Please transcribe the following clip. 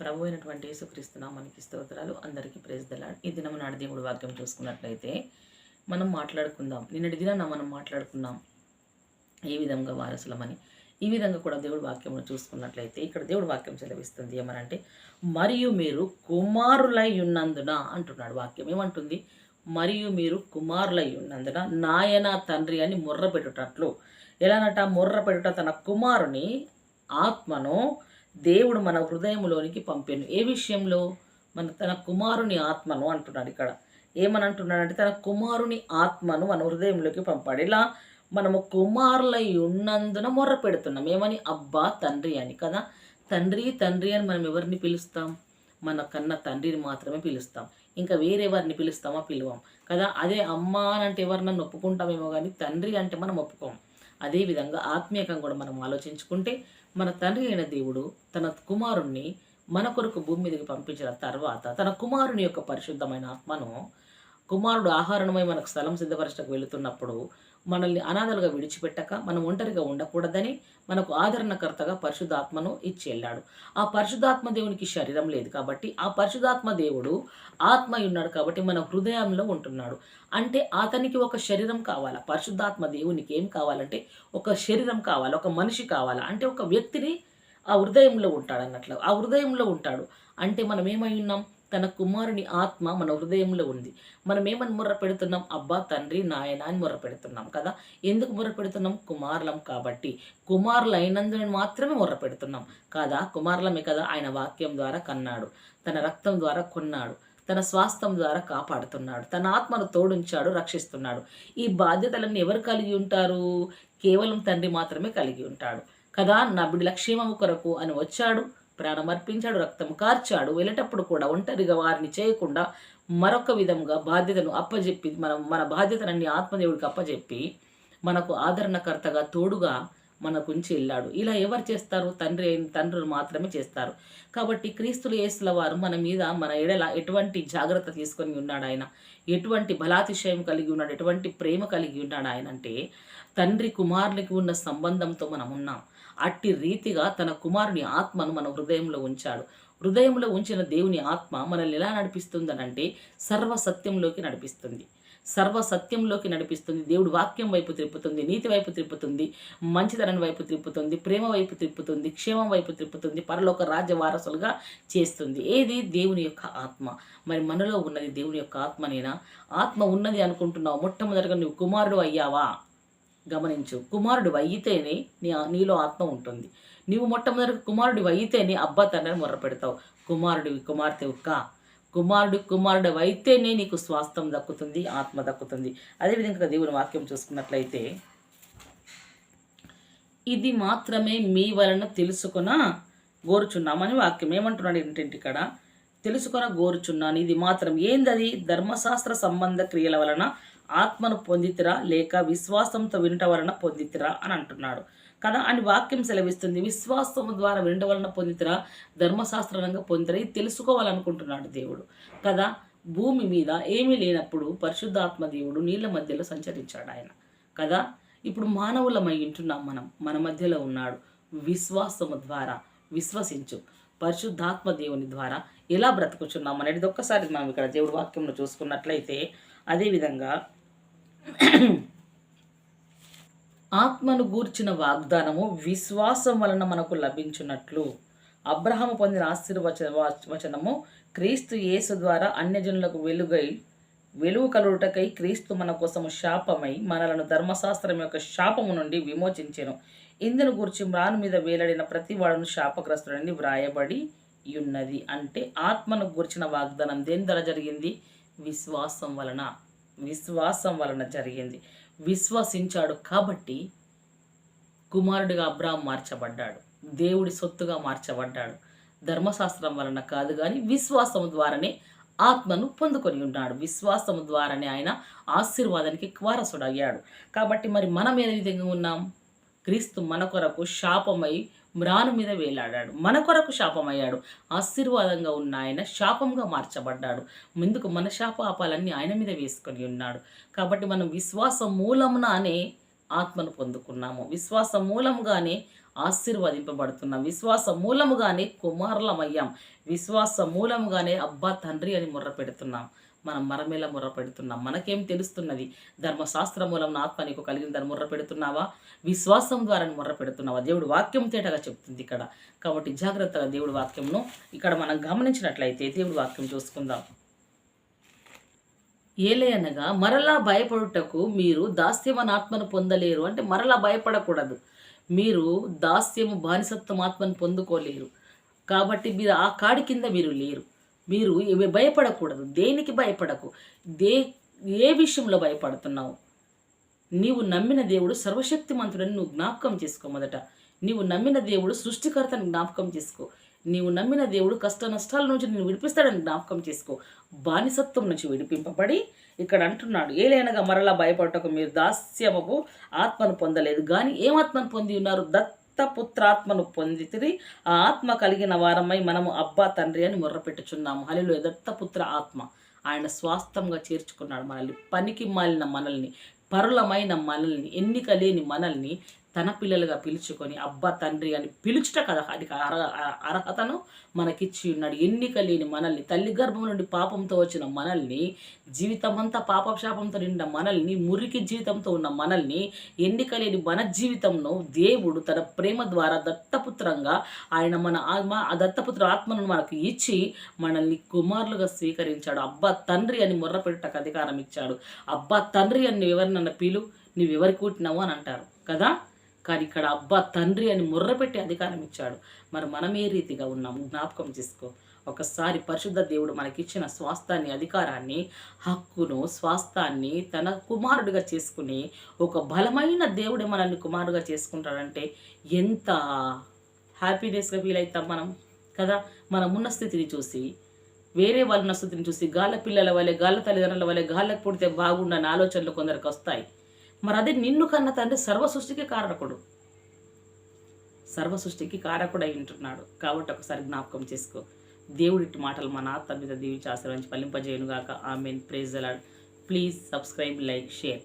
ప్రభు అయినటువంటి యేసుక్రీస్తున్నా మనకి స్తోత్రాలు. అందరికీ ప్రేజ్దలా ఈ దినం నాడు దేవుడు వాక్యం చూసుకున్నట్లయితే మనం మాట్లాడుకుందాం. నిన్నటి దినాన మనం మాట్లాడుకున్నాం ఏ విధంగా వారసులమని. ఈ విధంగా కూడా దేవుడు వాక్యం చూసుకున్నట్లయితే ఇక్కడ దేవుడు వాక్యం చదివిస్తుంది ఏమనంటే మరియు మీరు కుమారులై ఉన్నందున అంటున్నాడు వాక్యం. ఏమంటుంది? మరియు మీరు కుమారులై ఉన్నందున నాయన తండ్రి అని ముర్ర పెట్టుటట్లు ఎలానట? ముర్ర పెట్టుట తన కుమారుని ఆత్మను దేవుడు మన హృదయంలోనికి పంపాను. ఏ విషయంలో? మన తన కుమారుని ఆత్మను అంటున్నాడు ఇక్కడ. ఏమని అంటున్నాడంటే తన కుమారుని ఆత్మను మన హృదయంలోకి పంపాడు. ఇలా మనము కుమారులై ఉన్నందున మొర్ర పెడుతున్నాం. ఏమని? అబ్బా తండ్రి అని కదా. తండ్రి తండ్రి అని మనం ఎవరిని పిలుస్తాం? మన కన్న తండ్రిని మాత్రమే పిలుస్తాం. ఇంకా వేరే వారిని పిలుస్తామా? పిలువం కదా. అదే అమ్మ అని అంటే ఎవరినన్నా ఒప్పుకుంటామేమో కానీ తండ్రి అంటే మనం ఒప్పుకోం. అదేవిధంగా ఆత్మీయకంగా కూడా మనం ఆలోచించుకుంటే మన తండ్రి అయిన దేవుడు తన కుమారుణ్ణి మన కొరకు భూమి మీదకి పంపించిన తర్వాత తన కుమారుని యొక్క పరిశుద్ధమైన ఆత్మను కుమారుడు ఆహారణమై మనకు స్థలం సిద్ధపరచకు వెళుతున్నప్పుడు మనల్ని అనాథలుగా విడిచిపెట్టక మనం ఒంటరిగా ఉండకూడదని మనకు ఆదరణకర్తగా పరిశుద్ధాత్మను ఇచ్చి వెళ్ళాడు ఆ పరిశుద్ధాత్మ దేవునికి శరీరం లేదు కాబట్టి ఆ పరిశుద్ధాత్మ దేవుడు ఆత్మ ఉన్నాడు కాబట్టి మన హృదయంలో ఉంటున్నాడు. అంటే అతనికి ఒక శరీరం కావాలా? పరిశుద్ధాత్మ దేవునికి ఏం కావాలంటే ఒక శరీరం కావాలి? ఒక మనిషి కావాలా? అంటే ఒక వ్యక్తిని ఆ హృదయంలో ఉంటాడు అన్నట్లు. ఆ హృదయంలో ఉంటాడు. అంటే మనం ఏమై ఉన్నాం? తన కుమారుని ఆత్మ మన హృదయంలో ఉంది. మనం ఏమని ముర్ర పెడుతున్నాం? అబ్బా తండ్రి నాయన అని ముర్ర పెడుతున్నాం కదా? ఎందుకు ముర్ర పెడుతున్నాం? కుమారులం కాబట్టి. కుమారులు అయినందున మాత్రమే ముర్ర పెడుతున్నాం. కాదా? కుమారులమే కదా ఆయన వాక్యం ద్వారా కన్నాడు. తన రక్తం ద్వారా కొన్నాడు. తన స్వాస్థ్యం ద్వారా కాపాడుతున్నాడు. తన ఆత్మను తోడుంచాడు రక్షిస్తున్నాడు. ఈ బాధ్యతలన్నీ ఎవరు కలిగి ఉంటారు? కేవలం తండ్రి మాత్రమే కలిగి ఉంటాడు. కదా నా బిడ్డల క్షేమము కొరకు అని వచ్చాడు? ప్రాణం అర్పించాడు రక్తం కార్చాడు. వెళ్ళేటప్పుడు కూడా ఒంటరిగా వారిని చేయకుండా మరొక విధంగా బాధ్యతను అప్పజెప్పి మనం మన బాధ్యతలన్నీ ఆత్మదేవుడికి అప్పజెప్పి మనకు ఆదరణకర్తగా తోడుగా మనకు ఉంచి వెళ్ళాడు. ఇలా ఎవరు చేస్తారు? తండ్రి అయిన తండ్రులు మాత్రమే చేస్తారు. కాబట్టి క్రీస్తులు యేసుల వారు మన మీద మన ఎడల ఎటువంటి జాగ్రత్త తీసుకొని ఉన్నాడు ఆయన? ఎటువంటి బలాతిశయం కలిగి ఉన్నాడు? ఎటువంటి ప్రేమ కలిగి ఉన్నాడు ఆయన? అంటే తండ్రి కుమారునికి ఉన్న సంబంధంతో మనం ఉన్నాం. అట్టి రీతిగా తన కుమారుని ఆత్మను మన హృదయంలో ఉంచాడు. హృదయంలో ఉంచిన దేవుని ఆత్మ మనల్ని ఎలా నడిపిస్తుందనంటే సర్వ సత్యంలోకి నడిపిస్తుంది. సర్వ సత్యంలోకి నడిపిస్తుంది. దేవుడు వాక్యం వైపు తిప్పుతుంది నీతి వైపు తిప్పుతుంది మంచితనం వైపు తిప్పుతుంది ప్రేమ వైపు తిప్పుతుంది క్షేమం వైపు తిప్పుతుంది పరలోక రాజ్య వారసులుగా చేస్తుంది. ఏది? దేవుని యొక్క ఆత్మ. మరి మనలో ఉన్నది దేవుని యొక్క ఆత్మనేనా? ఆత్మ ఉన్నది అనుకుంటున్నావు. మొట్టమొదటిగా నువ్వు కుమారుడు అయ్యావా? గమనించు. కుమారుడు వయ్యితేనే నీ నీలో ఆత్మ ఉంటుంది. నీవు మొట్టమొదటి కుమారుడి వయ్యితేనే అబ్బా తండ్రిని మొర్ర పెడతావు కుమారుడివి కుమార్తె ఒక్క కుమారుడు కుమారుడు అయితేనే నీకు స్వాస్థం దక్కుతుంది ఆత్మ దక్కుతుంది. అదేవిధంగా దేవుని వాక్యం చూసుకున్నట్లయితే ఇది మాత్రమే మీ వలన తెలుసుకున్న గోరుచున్నామని వాక్యం. ఏమంటున్నాడు ఏంటంటే ఇక్కడ? తెలుసుకొన గోరుచున్నాను. ఇది మాత్రం ఏందది? ధర్మశాస్త్ర సంబంధ క్రియల వలన ఆత్మను పొందితిరా లేక విశ్వాసంతో వినట వలన పొందితిరా అని అంటున్నాడు. కదా అని వాక్యం సెలవిస్తుంది. విశ్వాసము ద్వారా వినట వలన పొందితిరా ధర్మశాస్త్రంగా పొందితరా ఇది తెలుసుకోవాలనుకుంటున్నాడు దేవుడు. కదా భూమి మీద ఏమీ లేనప్పుడు పరిశుద్ధాత్మ దేవుడు నీళ్ళ మధ్యలో సంచరించాడు ఆయన. కదా ఇప్పుడు మానవులమై ఉంటున్నాం మనం. మన మధ్యలో ఉన్నాడు. విశ్వాసము ద్వారా విశ్వసించు. పరిశుద్ధాత్మ దేవుని ద్వారా ఎలా బ్రతుకుచున్నాం అనేది ఒక్కసారి మనం ఇక్కడ దేవుడు వాక్యంలో చూసుకున్నట్లయితే అదేవిధంగా ఆత్మను గూర్చిన వాగ్దానము విశ్వాసం వలన మనకు లభించినట్లు. అబ్రహము పొందిన ఆశీర్వచ వచనము క్రీస్తు యేసు ద్వారా అన్యజనులకు వెలుగై వెలుగు కలుగుటకై క్రీస్తు మన కోసము శాపమై మనలను ధర్మశాస్త్రం యొక్క శాపము నుండి విమోచించెను. ఇందును గురించి మ్రాను మీద వేలాడిన ప్రతి వాడును శాపగ్రస్తుడని వ్రాయబడి ఉన్నది. అంటే ఆత్మను గూర్చిన వాగ్దానం దేని ద్వారా జరిగింది? విశ్వాసం వలన. విశ్వాసం వలన జరిగింది. విశ్వసించాడు కాబట్టి కుమారుడిగా అబ్రాహం మార్చబడ్డాడు. దేవుడి సొత్తుగా మార్చబడ్డాడు. ధర్మశాస్త్రం వలన కాదు కానీ విశ్వాసం ద్వారానే ఆత్మను పొందుకొని ఉన్నాడు. విశ్వాసం ద్వారానే ఆయన ఆశీర్వాదానికి వారసుడయ్యాడు. కాబట్టి మరి మనం ఏ విధంగా ఉన్నాం? క్రీస్తు మన కొరకు శాపమై మ్రాను మీద వేలాడాడు. మన కొరకు శాపమయ్యాడు. ఆశీర్వాదంగా ఉన్న ఆయన శాపంగా మార్చబడ్డాడు. ముందుకు మన శాపాపాలన్నీ ఆయన మీద వేసుకొని ఉన్నాడు. కాబట్టి మనం విశ్వాసం మూలమున అనే ఆత్మను పొందుకున్నాము. విశ్వాసం మూలంగానే ఆశీర్వదింపబడుతున్నాం. విశ్వాస మూలముగానే కుమారులమయ్యాం. విశ్వాస మూలముగానే అబ్బా తండ్రి అని ముర్ర పెడుతున్నాం మనం మరమేలా ముర్ర పెడుతున్నాం. మనకేం తెలుస్తున్నది? ధర్మశాస్త్ర మూలం ఆత్మ నీకు కలిగిన దాన్ని ముర్ర పెడుతున్నావా? విశ్వాసం ద్వారా ముర్ర పెడుతున్నావా? దేవుడు వాక్యం తేటగా చెప్తుంది ఇక్కడ. కాబట్టి జాగ్రత్తగా దేవుడి వాక్యంను ఇక్కడ మనం గమనించినట్లయితే దేవుడి వాక్యం చూసుకుందాం. ఏలే అనగా మరలా భయపడుటకు మీరు దాస్యమని ఆత్మను పొందలేరు. అంటే మరలా భయపడకూడదు. మీరు దాస్యము బానిసత్వం ఆత్మను పొందుకోలేరు. కాబట్టి మీరు ఆ కాడి కింద మీరు లేరు. మీరు ఇవి భయపడకూడదు. దేనికి భయపడకు? దే ఏ విషయంలో భయపడుతున్నావు? నీవు నమ్మిన దేవుడు సర్వశక్తిమంతుడని నువ్వు జ్ఞాపకం చేసుకో మొదట. నీవు నమ్మిన దేవుడు సృష్టికర్తని జ్ఞాపకం చేసుకో. నీవు నమ్మిన దేవుడు కష్ట నష్టాల నుంచి నిన్ను విడిపిస్తాడని జ్ఞాపకం చేసుకో. బానిసత్వం నుంచి విడిపింపబడి ఇక్కడ అంటున్నాడు ఏలైనగా మరలా భయపడటకు మీరు దాస్యమపు ఆత్మను పొందలేదు. కానీ ఏం పొంది ఉన్నారు? దత్ పుత్రాత్మను పొందితిరి. ఆ ఆత్మ కలిగిన వారమై మనము అబ్బా తండ్రి అని మొర్రపెట్టుచున్నాము. హలిలో దత్తపుత్ర ఆత్మ. ఆయన స్వాస్థంగా చేర్చుకున్నాడు మనల్ని. పనికి మాలిన మనల్ని. పరులమైన మనల్ని. ఎన్నిక లేని మనల్ని తన పిల్లలుగా పిలుచుకొని అబ్బా తండ్రి అని పిలుచుట కదా అది అర్హతను మనకిచ్చి ఉన్నాడు. ఎన్నిక లేని మనల్ని తల్లి గర్భం నుండి పాపంతో వచ్చిన మనల్ని జీవితమంతా పాపశాపంతో నిండిన మనల్ని మురికి జీవితంతో ఉన్న మనల్ని ఎన్నిక లేని మన జీవితంలో దేవుడు తన ప్రేమ ద్వారా దత్తపుత్రంగా ఆయన మన ఆత్మ ఆ దత్తపుత్ర ఆత్మను మనకు ఇచ్చి మనల్ని కుమారులుగా స్వీకరించాడు. అబ్బా తండ్రి అని మొర్రపెట్టకు అధికారం ఇచ్చాడు. అబ్బా తండ్రి అని ఎవరినన్న ఎవరినన్నా పిలు నువ్వు కూటినావు అని అంటారు. కదా? కానీ ఇక్కడ అబ్బా తండ్రి అని ముర్రపెట్టి అధికారం ఇచ్చాడు. మరి మనం ఏ రీతిగా ఉన్నాము? జ్ఞాపకం చేసుకో. ఒకసారి పరిశుద్ధ దేవుడు మనకిచ్చిన స్వాస్థాన్ని అధికారాన్ని హక్కును స్వాస్థాన్ని తన కుమారుడిగా చేసుకుని ఒక బలమైన దేవుడే మనల్ని కుమారుడుగా చేసుకుంటాడంటే ఎంత హ్యాపీనెస్గా ఫీల్ అవుతాం మనం? కదా? మనం ఉన్న స్థితిని చూసి వేరే వాళ్ళ ఉన్న స్థితిని చూసి గాళ్ళ పిల్లల వల్లే గాళ్ళ తల్లిదండ్రుల వల్లే గాళ్ళకు పుడితే బాగుండని ఆలోచనలు కొందరికి వస్తాయి. మరి అదే నిన్ను కన్న తండ్రి సర్వ సృష్టికి కారకుడు. సర్వ సృష్టికి కారకుడై ఉంటున్నాడు. కాబట్టి ఒకసారి జ్ఞాపకం చేసుకో. దేవుడి మాటలు మన ఆత్మ మీద దీవించి ఆశీర్వదించి ఫలింపజేయనుగాక. ఆమెన్. ప్రేజ్ అలాడ్ ప్లీజ్ సబ్స్క్రైబ్ లైక్ షేర్.